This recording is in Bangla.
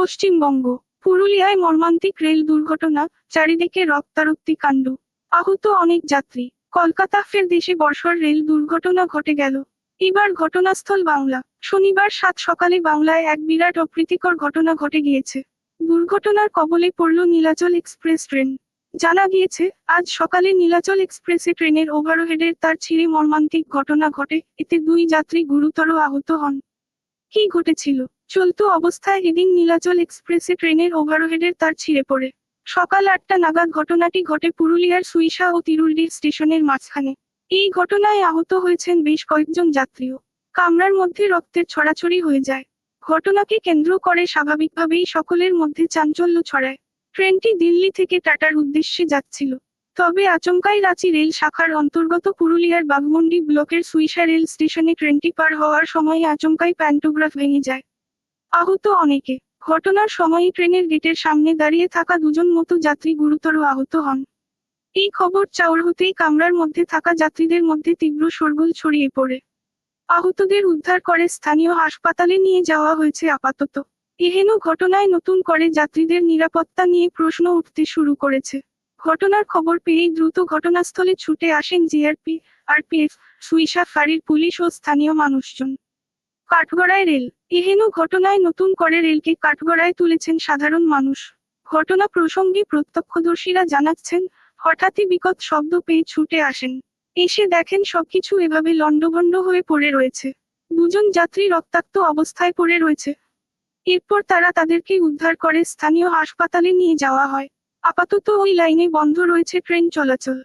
পশ্চিমবঙ্গ, পুরুলিয়ায় মর্মান্তিক রেল দুর্ঘটনা, চারিদিকে রক্তারক্তি কাণ্ড। আহত অনেক যাত্রী। কলকাতা ফের দেশে বর্ষর রেল দুর্ঘটনা ঘটে গেল। এবার ঘটনাস্থল বাংলা। শনিবার সাত সকালে বাংলায় এক বিরাট অপ্রীতিকর ঘটনা ঘটে গিয়েছে। দুর্ঘটনার কবলে পড়ল নীলাচল এক্সপ্রেস ট্রেন। জানা গিয়েছে, আজ সকালে নীলাচল এক্সপ্রেসে ট্রেনের ওভারহেডের তার ছিঁড়ে মর্মান্তিক ঘটনা ঘটে। এতে দুই যাত্রী গুরুতর আহত হন। কি ঘটেছিল? চলতো অবস্থায় এদিন নীলাচল এক্সপ্রেসে ট্রেনের ওভারহেডের তার ছিঁড়ে পড়ে। সকাল আটটা নাগাদ ঘটনাটি ঘটে পুরুলিয়ার সুইসা ও তিরুলডির স্টেশনের মাঝখানে। এই ঘটনায় আহত হয়েছেন বেশ কয়েকজন যাত্রীও। কামরার মধ্যে রক্তের ছড়াছড়ি হয়ে যায়। ঘটনাকে কেন্দ্র করে স্বাভাবিকভাবেই সকলের মধ্যে চাঞ্চল্য ছড়ায়। ট্রেনটি দিল্লি থেকে টাটার উদ্দেশ্যে যাচ্ছিল। তবে আচমকাই রাঁচি রেল শাখার অন্তর্গত পুরুলিয়ার বাগমন্ডি ব্লকের সুইসা রেল স্টেশনে ট্রেনটি পার হওয়ার সময় আচমকাই প্যান্টোগ্রাফ ভেঙে যায়। আহত অনেকে। ঘটনার সময় ট্রেনের গেটের সামনে দাঁড়িয়ে থাকা দুজন মতো যাত্রী গুরুতর আহত হন। এই খবর চাউর হতেই কামরার মধ্যে থাকা যাত্রীদের মধ্যে তীব্র শোরগোল ছড়িয়ে পড়ে। আহতদের উদ্ধার করে স্থানীয় হাসপাতালে নিয়ে যাওয়া হয়েছে আপাতত। এহেন ঘটনায় নতুন করে যাত্রীদের নিরাপত্তা নিয়ে প্রশ্ন উঠতে শুরু করেছে। ঘটনার খবর পেয়েই দ্রুত ঘটনাস্থলে ছুটে আসেন জিআরপি, আরপিএফ, সুইসা ফাঁড়ির পুলিশ ও স্থানীয় মানুষজন। কাঠগড়ায় রেল। এহেন ঘটনায় নতুন করে রেলকে কাঠগড়ায় তুলেছেন সাধারণ মানুষ। ঘটনা প্রসঙ্গে প্রত্যক্ষদর্শীরা জানাচ্ছেন, হঠাৎই বিকট শব্দ পেয়ে ছুটে আসেন। এসে দেখেন সবকিছু এভাবে লণ্ডভণ্ড হয়ে পড়ে রয়েছে। দুজন যাত্রী রক্তাক্ত অবস্থায় পড়ে রয়েছে। এরপর তারা তাদেরকে উদ্ধার করে স্থানীয় হাসপাতালে নিয়ে যাওয়া হয়। আপাতত ওই লাইনে বন্ধ রয়েছে ট্রেন চলাচল।